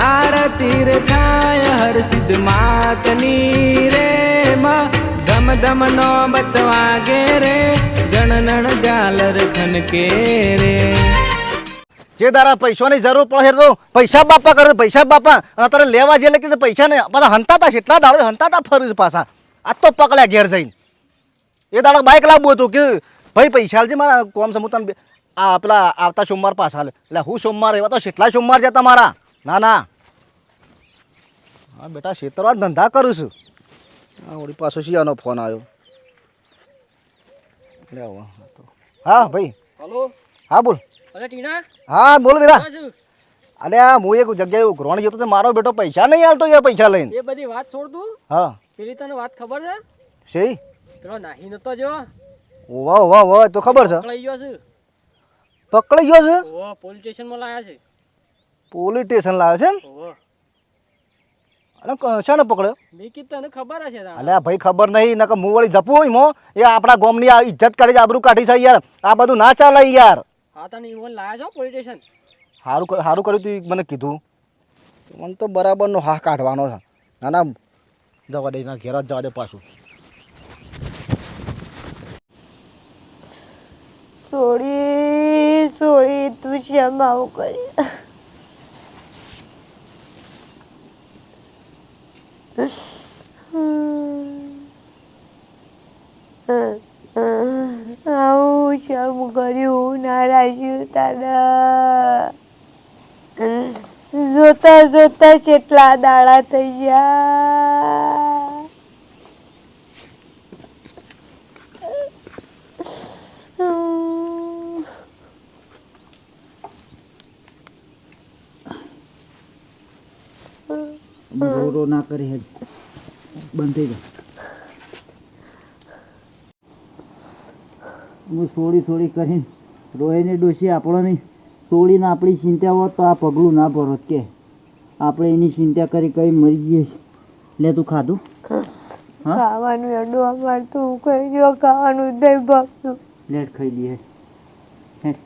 આરતી રે થાય, હર સિદ્ધ માતની રે માં. ધમ ધમ નો બતવાગે રે, જણનણ ઝાલર ખનકે રે. જે તારા પૈસાની જરૂર પડે તો પૈસા બાપા કરે, પૈસા બાપા. અત્યારે લેવા જે લખી પૈસા ને પાછા હંતાતા છે, એટલા દાડો હંતાતા ફરી છે પાછા. આ તો પકડ્યા ઘેર જઈને. એ દાડો બાઇક લાવવું હતું કે, ભાઈ, પૈસા હાલજે મારા કોમ સમૂહ આ પેલા આવતા સોમવાર પાછા એટલે હું સોમવાર એવા તો કેટલા સોમવાર છે તમારા ના ના. હા બેટા ખેતરવા જ ધંધા કરું છું. હા ઓળી પાછો શિયાનો ફોન આવ્યો. લે તો. હા ભાઈ. હલો? હા બોલ. અરે ટીના હા બોલ વીરા. અરે? આ હું એક જગ્યાએ ઉઘરાણી જતો તો મારો બેટો પૈસા નહીં હાલતો એ પૈસા લઈને. એ બધી વાત છોડ તું. હા. પેલી તને વાત ખબર છે? શેઈ? પેલો નાહી નતો જો ઓવા ઓવા ઓવા તો ખબર છે. પકડાઈ ગયો છે. પકડાઈ ગયો છે? ઓ પોલીસ સ્ટેશનમાં લાયા છે. પોલીસ સ્ટેશન લાવ્યો છે ને? અને છે ને પકડ્યો? મેં કીધું તને ખબર હશે તારે. ભાઈ ખબર નહીં નકર હું વળી જપું હોય મો. એ આપણા ગોમની આ ઇજ્જત કાઢી છે, આબરૂ કાઢી છે યાર. આ બધું ના ચાલે યાર. હા તને ઈવન લાયા છો પોલીસ સ્ટેશન? સારું સારું કર્યું તું મને કીધું. મને તો બરાબરનો હા કાઢવાનો છે. ના ના જવા દે ના ઘેર જ જવા દે પાછું. સોળી સોળી તું છે આવું કરી. આવું શેમ કર્યું નારાજ્યું દાદા જોતા જોતા કેટલા દાડા થઈ ગયા. રો રો ના કરી હેડ. બંધ થઈ જા. હું થોડી થોડી કરીને રોહીને ડોસી આપણને તોડીને આપણી ચિંતા હોત તો આ પગલું ના ભરત કે આપણે એની ચિંતા કરી કઈ મરી જઈએ. લે તું ખાધું? હા? ખાવાનું અડો અમાર તું કઈ જો ખાવાનું દઈ બાપનું લેટ ખાઈ હેડ.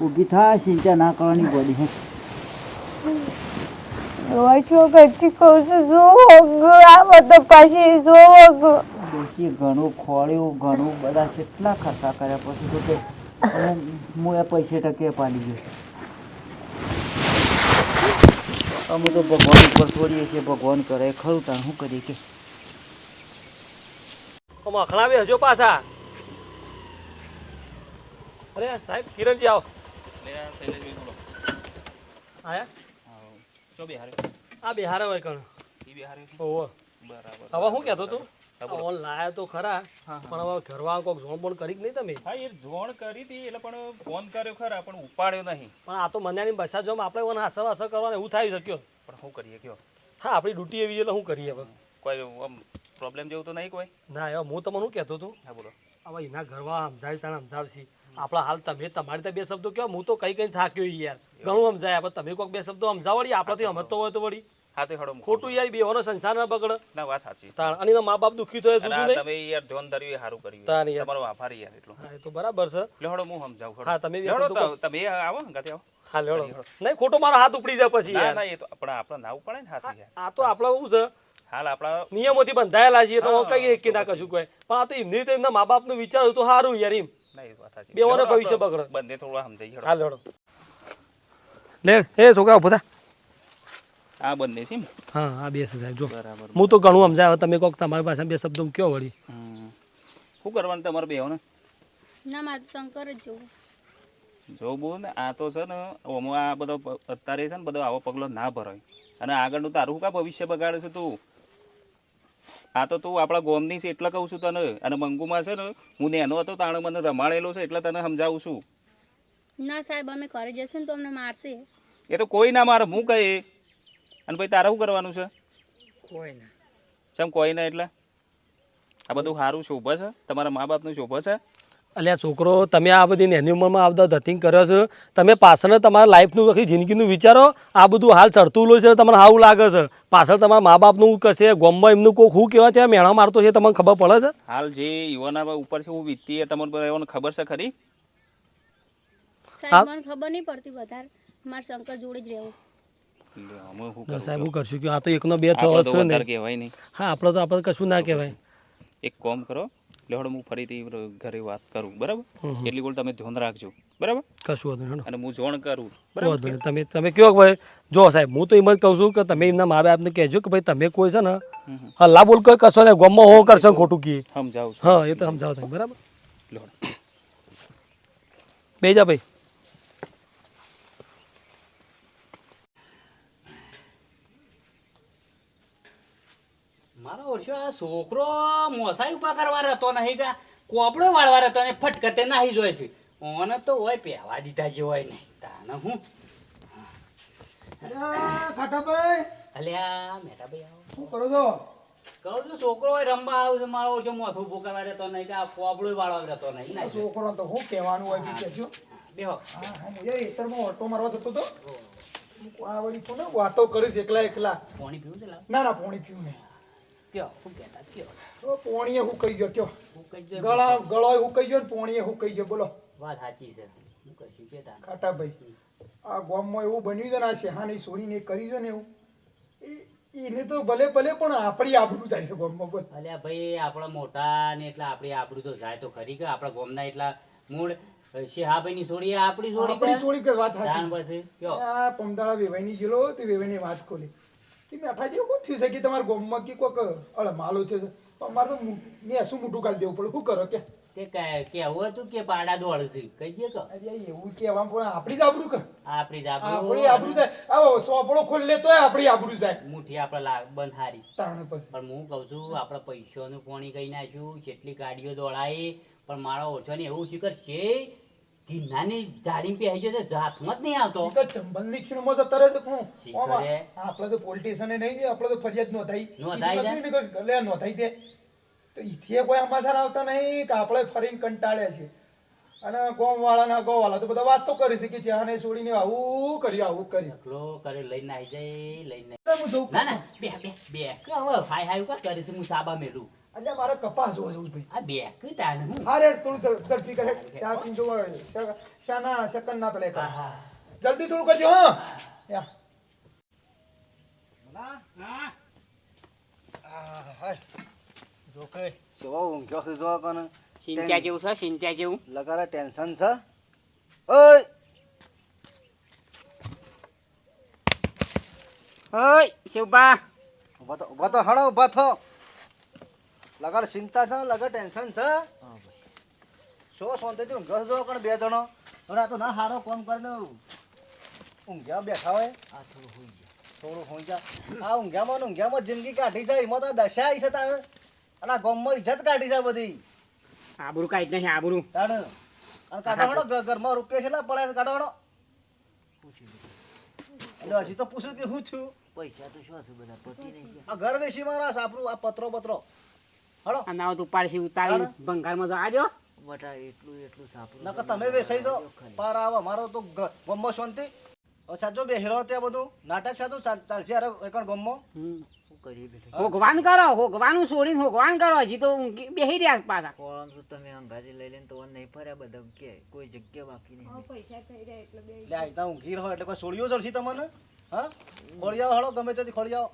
ઊભી થા ચિંતા ના કરવાની પડી હે વાંચો કરતી કહું છું પાછી જો ડોસી ઘણું ખોળ્યું ઘણું બધા કેટલા ખર્ચા કર્યા પછી તો કે હું એ પૈસે ટકે પાડી ગયો અમે તો ભગવાન ઉપર છોડીએ છીએ ભગવાન કરે ખરું તાર શું કરીએ કે? આમાં અખણાવી હજો પાછા. અરે સાહેબ કિરણજી આવો. આયા? આ બિહારે હોય કણ. ઓહો. હવે શું કહેતો તું? ઓન લાયા તો ખરા પણ હવે ઘરવાળા કોક ઝોણ બોણ કરી જ નહીં તમે? હા એ જોણ કરી હતી એટલે પણ ફોન કર્યો ખરા પણ ઉપાડ્યો નહીં. પણ આ તો મન્યાની બસા જોમ આપણે ઓને હાસર હાસર કરવાનું એવું થઈ શક્યો પણ શું કરીએ કયો? હા આપણી ડ્યુટી એવી એટલે શું કરીએ હવે. કોઈ આમ પ્રોબ્લેમ જેવું તો નહીં કોઈ? ના હવે હું તમને શું કહેતો હતો હા બોલો. હવે એના ઘરવા સમજાવી તને સમજાવશી આપણા હાલ તમે તમારી તો બે શબ્દો કહો હું તો કઈ કઈ થાક્યો યાર. ઘણું સમજાય પણ તમે કોઈક બે શબ્દો સમજાવો વળી આપણાથી સમજતો હોય તો વળી. ખોટું યાર બેવાનો સંસાર ના બગડે. ના વાત સાચી. અને એના મા બાપ દુઃખી થયો જુદું નહીં. તમે યાર ધ્યાન ધર્યું સારું કર્યું. તમારો આભાર યાર એટલો. હા તો બરાબર છે. એટલે હડો હું સમજાવું હા, તમે બી હળો શબ્દો તો તમે આવો ગાતે આવો. હા લેવડો નહીં ખોટો મારો હાથ ઉપડી જાય પછી ના ના એ તો આપણે આપણે ના પડે ને હાથી આ તો આપણે શું છે. હાલ આપણા નિયમોથી બંધાયેલા છીએ તો હા, કઈ કે ના કશું કોઈ પણ આ તો એમની રીતે એમના મા બાપનું વિચાર તો સારું યાર એમ. ના ભવિષ્ય બગડે. બંને થોડું સમજાઈ હળો. હા લેવડો લે એ છોકરા બધા આ બંને છે હા હા બે સાહેબ જો. બરાબર હું તો ઘણું સમજાય તમે કોક તમારી પાસે બે શબ્દો કયો વળી? શું કરવાનું તમારે બેહો ને? ના મારે શંકર જ જોવું. જો બોલ ને આ તો છે ને ઓમાં આ બધો અત્યારે છે ને બધો આવો પગલો ના ભરાય. અને આગળનું તારું કા ભવિષ્ય બગાડે છે તું? આ તો તું આપણા ગોમની છે એટલે કહું છું તને. અને મંગુમાં છે ને હું નેનો હતો તાણે મને રમાડેલો છે એટલે તને સમજાવું છું. ના સાહેબ અમે ઘરે જશે ને તો અમને મારશે. એ તો કોઈ ના મારે હું કહે? અને પછી તારે શું કરવાનું છે? કોઈ ના. ચમ કોઈ ના એટલે? આ બધું સારું શોભે છે? તમારા મા બાપનું શોભે છે? અલ્યા છોકરો તમે આ બધી નેની ઉંમરમાં આવતા ધતિંગ કર્યો છો. તમે પાછળ તમારા લાઈફનું આખી જિંદગીનું વિચારો. આ બધું હાલ ચડતું લો છે તમને સારું લાગે છે. પાછળ તમારા મા બાપનું કશે ગોમમાં એમનું કોઈ શું કહેવાય છે મેણા મારતો છે તમને ખબર પડે છે? હાલ જે યુવાના ઉપર છે હું વીતી તમને બધાને ખબર છે ખરી? સાહેબ મને ખબર નહીં પડતી વધારે. મારા શંકર જોડે જ રહેવું. સાહેબ હું કરશું કે આ તો એકનો બે થયો છે ને. હા આપણે તો આપણે કશું ના કહેવાય. એક કોમ કરો. લેવડો હું ફરીથી ઘરે વાત કરું બરાબર. એટલી ગોળ તમે ધ્યાન રાખજો બરાબર? કશું વાંધો નહીં અને હું જોણ કરું બરાબર? તમે તમે કહો કે ભાઈ જો સાહેબ હું તો એમ જ કહું છું કે તમે એમના મા બાપને કહેજો કે ભાઈ તમે કોઈ છે ને. હલ્લા બોલ કોઈ કશો ને ગમમાં હો કરશો ખોટું કીએ સમજાવું હા એ તો સમજાવો તમે બરાબર? લેવડો બે જા ભાઈ મારો ઓળખ્યો આ છોકરો મોસાઈ ઊભા કરવા રહેતો નહીં કા? કોપડો વાળવા રહેતો ને ફટકતે નાહી જોઈ છે. ઓને તો હોય પહેવા દીધા જે હોય નહીં તાને હું? ખાટાભાઈ. અલ્યા મેટા આવો. શું કરો છો? કહું છું છોકરો હોય રમવા આવ્યો છે મારો ઓળખ્યો મોથું ઉભું કરવા રહેતો નહીં કે આ વાળવા રહેતો નહીં છોકરો તો હું કહેવાનું હોય છે કહેજો. બેહો. હા ઓટો મારવા જતો તો આ વળી કોને વાતો કરીશ એકલા એકલા. પાણી પીવું છે ના ના પોણી પીવું નહીં. કયો શું કહેતા કયો? પોણીએ હું કહી ગયો કયો? હું કઈ દે ગળા ગળોય હું કહી ગયો ને પોણીએ હું કહી ગયો બોલો. વાત સાચી છે. હું કશું કહેતા. ખાટાભાઈ આ ગામમાં એવું બન્યું છે ને આ શેહાની છોડીને કરી છે ને એવું એ એને તો ભલે ભલે પણ આપણી આબરૂ જાય છે ગામમાં બોલ. અલ્યા ભાઈ આપણા મોટા ને એટલે આપણી આબરૂ તો જાય તો ખરી કે આપણા ગોમના એટલા મૂળ શેહાભાઈ ની છોડી એ આપણી સોડી આપણી કે? કે વાત સાચી આ પમદાળા વેવાઈની ગયેલો તે વેવાઈની વાત ખોલી. કે મેઠા જેવું થયું છે કે તમારા ગામમાં કે કોક અળમાલો છે? પણ તો મુ- મોટું કાઢી દેવું પડે? શું કરો કે? તે કેવું હતું કે પાડા દોડ છે કહી દે કે એવું કહેવા પણ આપણી જ આબરૂ કર. આપણી જ આપણી આબરૂ આબરૂ આવો સોપડો ખોલી આપણી આબરૂ જાય. આપણે તાણ પછી. પણ હું કહું છું આપણે પૈસાનું પાણી કહી નાખ્યું? જેટલી ગાડીઓ દોડાય પણ મારો ઓછો ને એવું શીખર છે કિન્નાની જાડી પહેરી આવી જશે જાતમાં જ નહીં આવતો. શીખર ચંબલની ખીણમાં જતા રહે છે કોણ? આપણે તો પોલિટિશિયન નહીં દે આપણે તો ફરિયાદ નોંધાઈ. નોંધાઈ જાય નથી ને કે લે નોંધાઈ દે તો ઈથી કોઈ સમાચાર આવતા નહીં કે આપણે ફરીને કંટાળે છે. અને ગોમ વાળાના ગો વાળા તો બધા વાત તો કરી છે કે ચાને છોડીને આવું કર્યું આવું કર્યું. એટલો કરે લઈને આવી જાય લઈને હું. ના ના બે બે બે. કે હવે હાય હાય કરી છે હું સાબા મેલું. અલ્યા મારે કપાસ જોવા જવું છે ભાઈ. આ બે કે તાને હું? હા રે થોડું ઝડપી કરે ચા પી જોવા શાના શકન ના પેલે હા જલ્દી થોડું કરજો હા. યા. હા. આ, હાય. જો કે કેવો ઊંઘ્યો છે જોવા કોને? સિંચ્યા જેવું છે સિંચ્યા જેવું? લગારા ટેન્શન છે. ઓય! ઓય શિવબા ઊભા તો ઊભા તો હણો ઊભા થો. લગાર ચિંતા છે લગાર ટેન્શન છે. શું શાંતિથી ઊંઘ્યો જો કણ બે જણો? અને આ તો ના હારો કોમ કરીને ઊંઘ્યા બેઠા હોય. આ થોડું હોઈ ગયા. થોડું હોઈ ગયા. આ ઊંઘ્યામાં ઊંઘ્યામાં જિંદગી કાઢી જાય એમાં તો દશા આવી છે તાણે. અને આ ગામમાં ઇજ્જત કાઢી જાય બધી. આબરૂ કાઈ નહીં આબરૂ. તાણે. અને કાઢવાનો ઘ- ઘરમાં રૂપિયા કેટલા પડે છે કાઢવાનો? એટલે હજી તો પૂછ્યું કે હું છું? પૈસા તો શું હશે બધા? પતિ નહીં આ ઘર વેચી મારા આપણું આ પત્રો પત્રો હળો આ નાવ ઉપાડશી ઉતારી ભંગારમાં આજો. બટા એટલું એટલું સાપરું નકર તમે બેસાઈ દો પાર આવો મારો તો ગ- શાંતિ. સાચો બે હેરો તે બધું. નાટક સાચું ચાલ- ચાલશે અરે એકણ ગમમાં. શું કરીએ બેટા? હોગવાન કરો હોગવાનું છોડી હોગવાન કરો હજી તો બેહી રહ્યા પાછા. કોણ તો તમે અંગાજી લઈ લઈને તો નહીં ફર્યા બધા? કે કોઈ જગ્યા બાકી નહીં. એટલે આ રીતના ઊંઘી રહો એટલે કોઈ સોળીઓ જડશે તમને? હા? ખોળી જાવ હળો ગમે તેથી ખોળી આવો.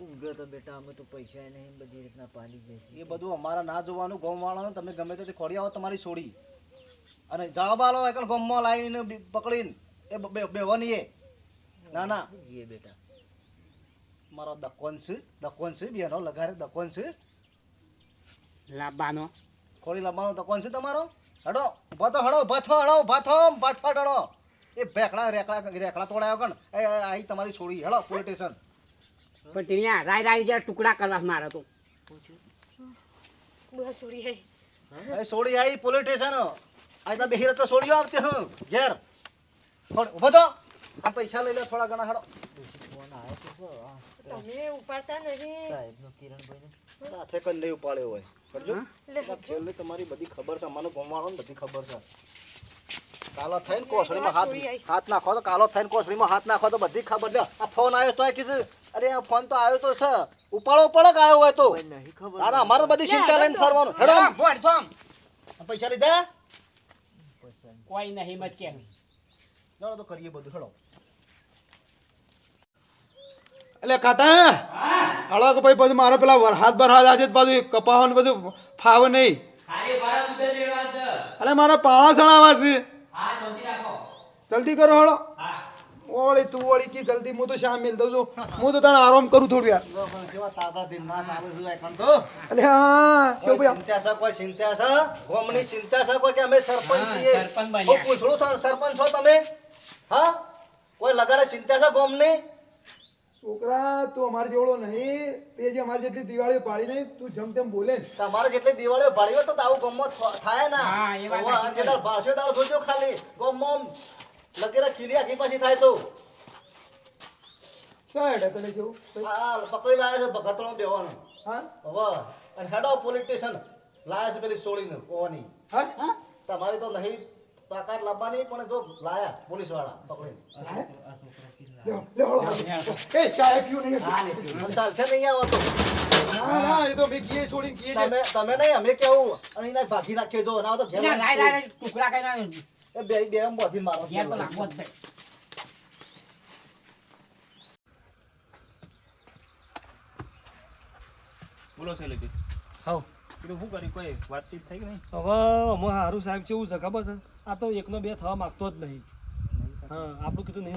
ઊંઘ્યો તો બેટા અમે તો પૈસા નહીં બધી રીતના પાલી જશે. એ બધું અમારા ના જોવાનું ગમ તમે ગમે તે ખોડી આવો તમારી છોડી અને જવાબ આલો એકલ ગમમાં લાવીને પકડીને એ બેવાની એ ના ના. એ બેટા. મારો દકોન છે દકોન છે બેનો લગારે દકોન છે લાબાનો. ખોડી લાબાનો દકોન છે તમારો? હડો ઊભા તો હડો ઊભા થો હડો ઊભા થો ફાટફાટ હડો. એ ભેકડા રેકડા રેકડા તોડાયો કણ? એ એ, આઈ તમારી છોડી હડો પોલીસ સ્ટેશન. પણ ત્યાં રાય રાય જ્યાં ટુકડા કરવા મારે તો. એ સોડી આઈ પોલીસ સ્ટેશન આઈ તો બેહીર તો સોડીઓ આવતી હું ઘેર. ઊભો તો. આ પૈસા લઈ લે થોડા ઘણા હડો. ફોન આવ્યો તો ખરો. આ તમે ઉપાડતા નહીં. સાહેબનો કિરણભાઈનો સાથે કઈ નહીં ઉપાડ્યો હોય. કરજો છેલ્લે તમારી બધી ખબર છે મને ગમવાળો ને બધી ખબર છે. કાલો થઈને કોસળીમાં હાથ હાથ નાખો તો કાલો થઈને કોસળીમાં હાથ નાખો તો બધી ખબર લે આ ફોન આવ્યો તો કીધું. અરે આ ફોન તો આવ્યો તો છે. ઉપાડો પડે આવ્યો હોય તો. નહીં ખબર. તારા અમારે બધી ચિંતા લઈને ફરવાનું. હેડો. બોડ થોમ પૈસા લીધા? કોઈ નહીં મત કે ચાલો તો કરીએ બધું હેડો. એટલે કાટા હળો કે ભાઈ પછી મારે પેલા વરસાદ બરસાદ આજે પાછું કપાવાનું બધું ફાવે નહીં. ખાલી ભરા દૂધે રેડવા છે. અરે મારા પાળા સણાવા છે. હા શાંતિ રાખો. જલ્દી કરો હળો ઓળી તું ઓળી કી જલ્દી હું તો શા મેલ દઉં છું. હું તો તને આરામ કરું થોડું યાર. કેવા તાતા દિનમાં સારું છું એકણ તો. એટલે હા શું ભાઈ? ચિંતા છે કોઈ ચિંતા છે? ગોમની ચિંતા છે કોઈ કે અમે સરપંચ છીએ? સરપંચ બન્યા. પૂછડું છું? સરપંચ છો તમે? હા? કોઈ લગારે ચિંતા છે ગોમની? છોકરા તું અમારી જેવડો નહીં. તે જે અમારી જેટલી દિવાળી પાડી નહીં તું જમ તેમ બોલે તમારે જેટલી દિવાળીઓ પાડી હોય તો આવું ગમો થાય ના. હા, એ વાત દાળ ભાળશે દાળ જોજો ખાલી. ગોમમાં લગેરા ખીલી આખી પાછી થાય તો ક્યાં હેડે તને જેવું? હા પકડી લાયા છે ભગતણો બેવાનો. હા? હવે અને હેડ ઓફ પોલીસ સ્ટેશન લાયા છે પેલી સોળીને ઓવાની હા? તમારી તો નહીં તાકાત લાવવાની પણ જો લાયા પોલીસવાળા પકડી લ્યો, લ્યો, હળો. એ ચાય પીવું નહીં. ચાલશે નહીં આવો તો. ના ના એ તો મેં કીએ છોડીને કીએ તમે તમે નહીં અમે કેવું અને ભાગી નાખીએ જો ના તો ઘેર ટુકડા કઈ ના એ બે બે એમ મારો. ઘેર તો લાગવો જ ભાઈ બોલો સેલિબ્રિટી હાવ કીધું શું કરી કોઈ વાતચીત થઈ કે નહીં? હવે અમે હારું સાહેબ કેવું છે ખબર છે? આ તો એકનો બે થવા માંગતો જ નહીં. હા આપણું કીધું નહીં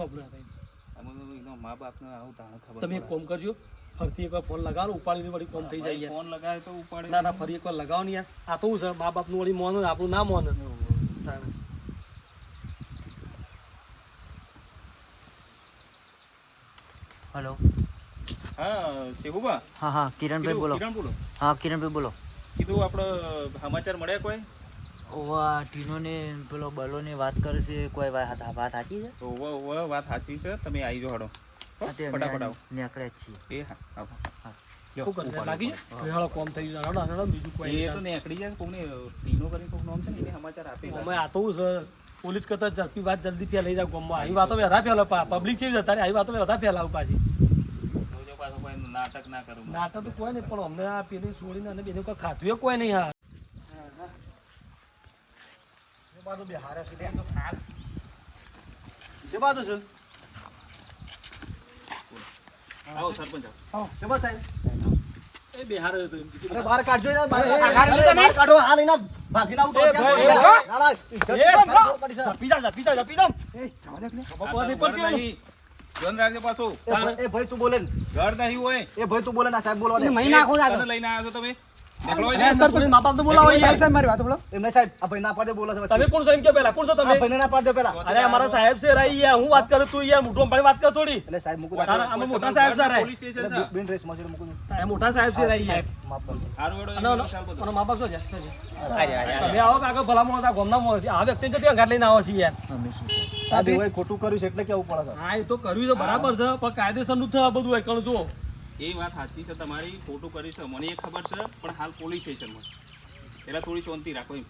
મા બાપને આવું ખબર તમે એક કોમ કરજો ફરીથી એકવાર ફોન લગાવો ઉપાડીને વળી કોમ થઈ જાય ફોન લગાવે તો ઉપાડે. ના ના ફરી એકવાર લગાવો ને યાર. આ તો શું છે મા બાપનું વળી મોન આપણું ના મોન હલો. હા શેહુબા હા હા કિરણભાઈ બોલો. કિરણ બોલો. હા કિરણભાઈ બોલો. કીધું આપણે સમાચાર મળ્યા કોઈ? ઓવા ટીનોને પેલો બલોને વાત કરે છે કોઈ વાત વાત સાચી છે? ઓવા ઓવા વાત સાચી છે. તમે આવી જાઓ હડો. હા, ફટાફટ આવો. નીકળે જ છીએ. એ હા આવો. બીજું એ તો નીકળી જાય કોઈને ટીનો કરીને કોઈક નામ છે ને સમાચાર આપે. અમે આ તો છે? પોલીસ કરતા ઝડપી વાત જલ્દી ફેલાઈ જાય ગામમાં. આવી વાતો વધારે ફેલાવ પબ્લિક છે અત્યારે. આવી વાતો વધારે ફેલાવું પાછી. જોજો પાછો કોઈ નાટક ના કરું. નાટક તો કોઈ નહીં પણ અમને આ પેલી છોડીને અને બેને કોઈ ખાધું કોઈ નહીં હા. એ છે બાજુ છે. આવો સરપંચ આવો. જે બાજુ સાહેબ. એ બિહાર કાઢજો કાઢો હાલ એના ભાગીને તો એ, ભાઈ, જા, જા, એ. ખબર પડતી નહીં. એ તું બોલે ઘર નહીં હોય. એ ભાઈ તું બોલે ના સાહેબ બોલવા દે. મહી નાખો લઈને આવ્યો છો તમે? મોટો પાડી વાત કર થોડી. એટલે સાહેબ મૂકું તારા આમાં મોટા સાહેબ છે રાઈ. પોલીસ સ્ટેશન એટલે છે બિન રેસમાં છે મૂકું છું. તારા મોટા સાહેબ છે રાઈ યાર. માફ કરજો. હારું હેડો, અને એક ચાલ બધું. અને મા બાપ શું છે? શું છે? તમે આવો કાકા ભલા મોણસ આ ગામના આ વ્યક્તિને જતી અંગાટ લઈને આવો યાર. ખોટું કર્યું છે એટલે કેવું પડે હા એ તો કર્યું છે બરાબર છે પણ કાયદેસરનું થયું આ બધું એકણ જો એ વાત સાચી છે તમારી ખોટું કરી છે મને એ ખબર છે પણ હાલ પોલીસ સ્ટેશનમાં એટલે થોડી શાંતિ રાખો એમ.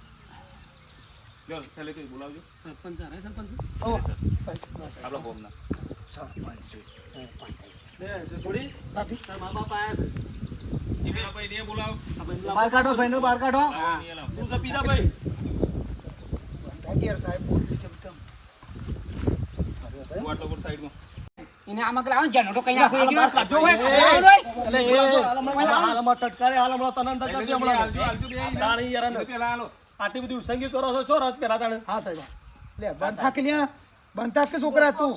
લ્યો ચાલે કંઈ બોલાવજો. સરપંચ અરે સરપંચ? આપણા લે, જે છોડી. મા બાપ આયા છે. એ એને આમાં કે લાવો જનોટો કઈ નાખો વાર કાઢો હોય, એ, એટલે એ હાલ ટટકારે હાલ હમણાં તને અંદર કરજો હમણાં. તાણી યાર પેલા હાલો આટલી બધી ઉસંગી કરો છો શું રસ પેલા તાણે હા સાહેબ લે બંધ થાક લ્યા બંધ થાક કે છોકરા તું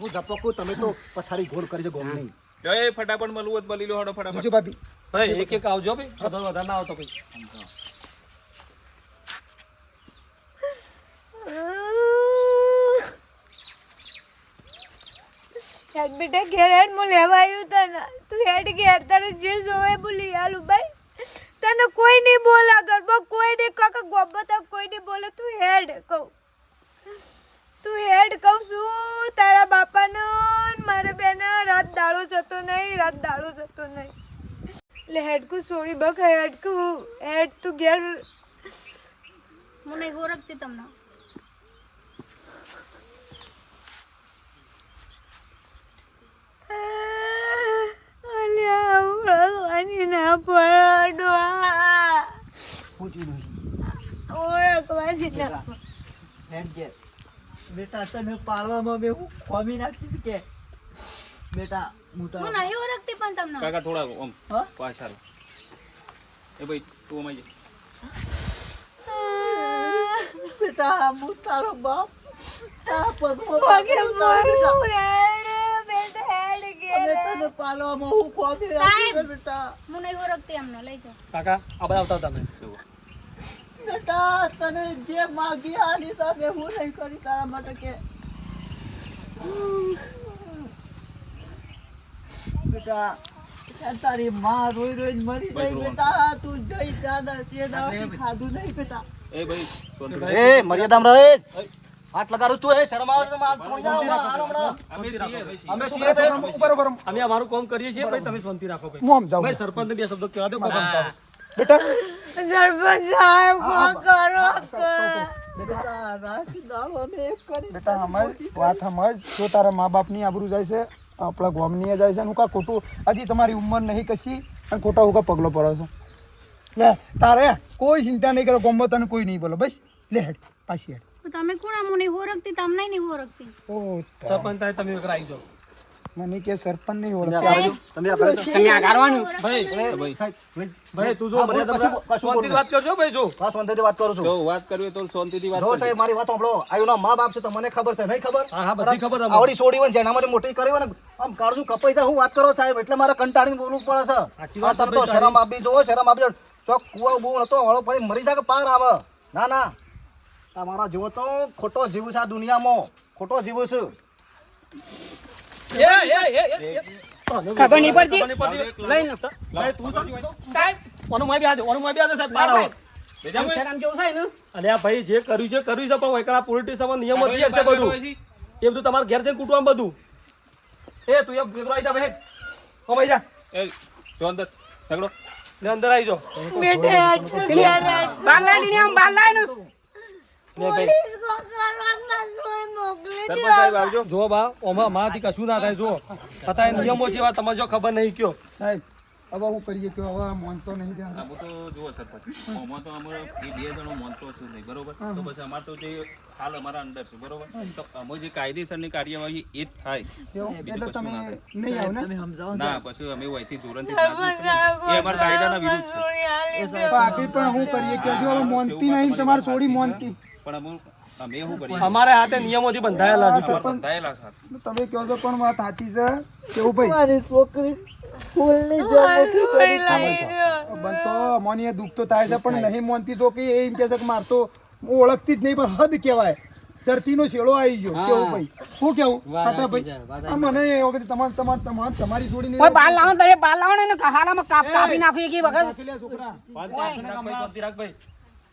હું ધપકો તમે તો પથારી ગોળ કરી છે ગોમની લ્યો, એ ફટાફટ મળવું હોય તો મળી લો હડો ફટાફટ જજો ભાભી ભાઈ એક એક આવજો ભાઈ વધારે વધારે ના આવતો ભાઈ હેડ બેટા ઘેર હેડ, હું લેવા આવ્યું તને. તું હેડ ઘેર તારે જે જોવે બોલી આલું ભાઈ. તને કોઈ નહીં બોલા ગરબા કોઈ નહીં કાકા ગોબા તો કોઈ નહીં બોલે. તું હેડ, કહું. તું હેડ, કહું છું, તારા બાપાનો મારા બેન રાત દાડો જતો નહીં, રાત દાડો જતો નહીં. એટલે હેડકું સોળી બક હેડકું હેડ તું ઘેર. નહીં ઓળખતી તમને અલ્યા ઓળખવાની ના પડો પૂછ્યું નહીં ઓળખવાની ના હેડ ઘેર. બેટા તને પાળવામાં મેં હું ખોમી નાખીશ કે બેટા હું તો હું નહીં ઓળખતી પણ તમને કાકા થોડા આમ હા? પાછા રહો. એ ભાઈ તું અમાઈ જા બેટા હું તારો બાપ તારા પગમાં પગે પડું તારો બેટા. પડું હેડ બેટા હેડ અને તને પાલવામાં હું કોમી સાહેબ! બેટા? હું નહીં ઓળખતી એમને લઈ જાઓ. કાકા આ બધા આવતા તમે. બેટા તને જે માગી આની સામે હું નહીં કરી તારા માટે કે. બેટા તારી માં રોઈ રોઈ મરી જાય બેટા. તું જઈ દાદા તે દાડાથી ખાધું નહીં બેટા. એ ભાઈ એ મર્યાદામાં રહે હાથ લગાડું તું એ શરમ આવે માર ફોન જાઓ, હમણાં, હાલો હમણાં. અમે છીએ અમે છીએ તો એમ. ઉપર ઉપર અમે અમારું કામ કરીએ છીએ ભાઈ તમે શાંતિ રાખો ભાઈ. હું સમજાવું ભાઈ સરપંચ બે શબ્દો કહેવા દો. બેટા. સરપંચ સાહેબ કો કરો બેટા રાત દાડો અમે એક કરી બેટા સમજ વાત સમજ જો. તારા મા બાપની આબરૂ જાય છે આપણા ગોમની જાય છે હું કા ખોટું? હજી તમારી ઉંમર નહીં કશી અને ખોટા હું કા પગલો પડો છો. લે તારે કોઈ ચિંતા નહીં કરો ગોમમાં તને કોઈ નહીં બોલો. બસ લે હેડ પાછી હેડ. તમે કોણ મને ઓળખતી? તમને નહીં ઓળખતી. ઓ સરપંચ થાય તમે એકલા આવી જાઓ મને કે સરપંચ નહીં તમે આ કરો તમે આ કરવાનું ભાઈ ભાઈ ભાઈ તું જો કશું શાંતિથી વાત કરજો ભાઈ જો. હા, શાંતિથી વાત કરું છું. જો વાત કરવી તો શાંતિથી વાત જો સાહેબ મારી વાત સાંભળો. આયુના મા બાપ છે તો મને ખબર છે નહીં ખબર? હા, હા, બધી ખબર આવડી છોડી હોય જેના માટે મોટી કરી હોય ને આમ કાળજું કપાઈ જાય હું વાત કરો સાહેબ? એટલે મારે કંટાળીને બોલવું પડે છે. આ તમે તો શરમ આપી જો શરમ આપી. જો ચોક કુવા બહુ હતો હળો પડી મરી જાય કે પાર આવે. ના ના. તમારા જીવો તો ખોટો જીવ છે આ દુનિયામાં. ખોટો જીવ છે. એ એ એ એ, એ. ખબર નહીં પડતી? લઈને ભાઈ તું સાહેબ. ઓનો મોય બી આજો ઓનો મોય બી આજો સાહેબ. બહાર આવો બેજા ભાઈ. અને આ ભાઈ જે કર્યું છે કર્યું છે પણ એકલા પોલિટિશિયન નિયમો છે બધું. એમ તો તમારે ઘેર જઈને કૂટવું બધું. એ તું એમ ભેગો આવી જા ભાઈ. ઓ ભાઈ જા. એ જો અંદર ઝઘડો. અંદર આવી બેટા હેડ સરપંચ સાહેબ આવજો. જો બા ઓમાં અમારાથી કશું ના થાય જો. છતાંય નિયમો છે એવા જો ખબર નહીં કયો. સાહેબ હવે હું કરીએ કે હવે માનતો નહીં ત્યાં. આમ તો જુઓ સરપંચ આમાં તો અમે એ બે જણો માનતો છું નહીં બરોબર? તો પછી અમાર તો જે હાલ અમારા અંદર છે બરોબર? તો અમે જે કાયદેસરની કાર્યવાહી એ જ થાય. એટલે તમે ના નહીં આવો ને? ના. પછી અમે વહીથી જોરણથી એ અમારા કાયદાના વિરુદ્ધ છે. પણ હું કરીએ કે હવે મોનતી નહીં તમારે છોડી મોનતી. પણ અમે શું કરીએ? અમારે હાથે નિયમોથી બંધાયેલા છે. બંધાયેલા છે તમે કહો છો પણ વાત સાચી છે કેવું ભાઈ? મારી છોકરી ફૂલની કરી. દુઃખ તો થાય છે પણ નહીં મોનતી તો કે એમ કહે છે કે માર તો હું ઓળખતી જ નહીં પણ હદ કહેવાય. ધરતીનો શેળો આવી ગયો. કેવું ભાઈ? શું કેવું? ખાતા ભાઈ? મને એ વખતે તમારે તમારે તમારે તમારી જોડી નહીં બાલ લાવો તમે બાલ લાવો ને હાલામાં કાપ કાપી નાખ્યું એક વખત. નાખી છોકરા રાખ ભાઈ. નાખ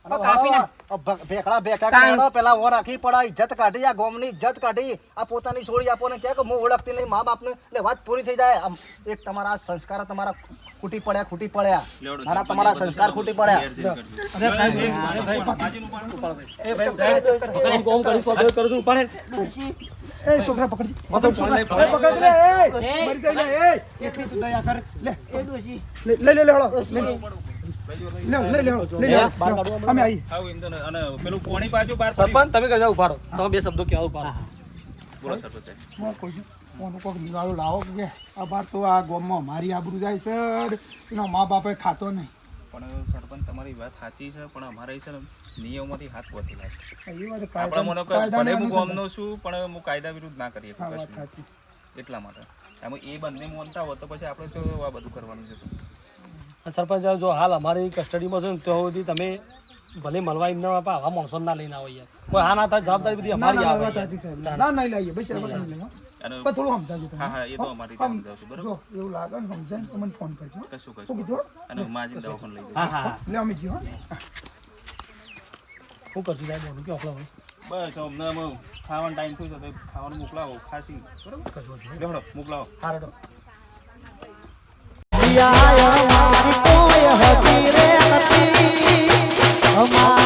ભેખડા ભેખડા પેલા ઓ રાખી પડા ઇજ્જત કાઢી આ ગોમની ઇજ્જત કાઢી આ પોતાની છોડી આપો ને કે હું ઓળખતી નહીં મા બાપને એટલે વાત પૂરી થઈ જાય એક તમારા સંસ્કાર તમારા ખૂટી પડ્યા ખૂટી પડ્યા મારા તમારા સંસ્કાર ખૂટી પડ્યા. એ એ છોકરા પકડી એ પકડ લે એ મરી જાય લે એ એટલી દયા કર લે હળો લે લે લે લે હળો, લે લે અમે આવી આવું એમ તો ને. અને પેલું પોણી બાજુ બહાર પડી. સરપંચ તમે કહેજો ઊભા રહો તમે બે શબ્દો કહેવા ઊભા બોલો સરપંચ સાહેબ. હું કહું છું કોનું કોક નિવાળો લાવો કે આ બાર તો આ ગામમાં મારી આબરૂ જાય છે એનો મા બાપે ખાતો નહીં પણ સરપંચ તમારી વાત સાચી છે પણ અમારે છે ને નિયમોથી હાથ એ વાત આપણે મને કહ્યું, ભલે હું. ગામનો છું પણ હું કાયદા વિરુદ્ધ ના કરી શકું. એટલા માટે આમાં એ બંને મોનતા હોય તો પછી આપણે શું આ બધું કરવાનું છે સરપંચ સાહેબ, જો હાલ અમારી કસ્ટડીમાં છે ને તો સુધી તમે ભલે મળવા એમ ના આપા આવા માણસો ના લઈને આવીએ કોઈ હા ના થાય જવાબદારી બધી અમારી આવે ના નહીં લઈએ બસ હવે નહીં લેવા. અને પણ થોડું સમજાવજો હા હા એ તો અમારી સમજાવશું જો એવું લાગે ને સમજાય તો મને ફોન કરજો કશું કશું. કીધું અને માજી દવાખાને લઈ જઈશ. હા હા. હા. લે અમે જી શું કરશું સાહેબ બોલું કે આપણે બસ અમને ખાવાનો ટાઈમ થયો છે તો ખાવાનું મોકલાવો ખાસી. બરોબર. મોકલાવો. હારો મારી કોઈ હતી રે નથી અમારી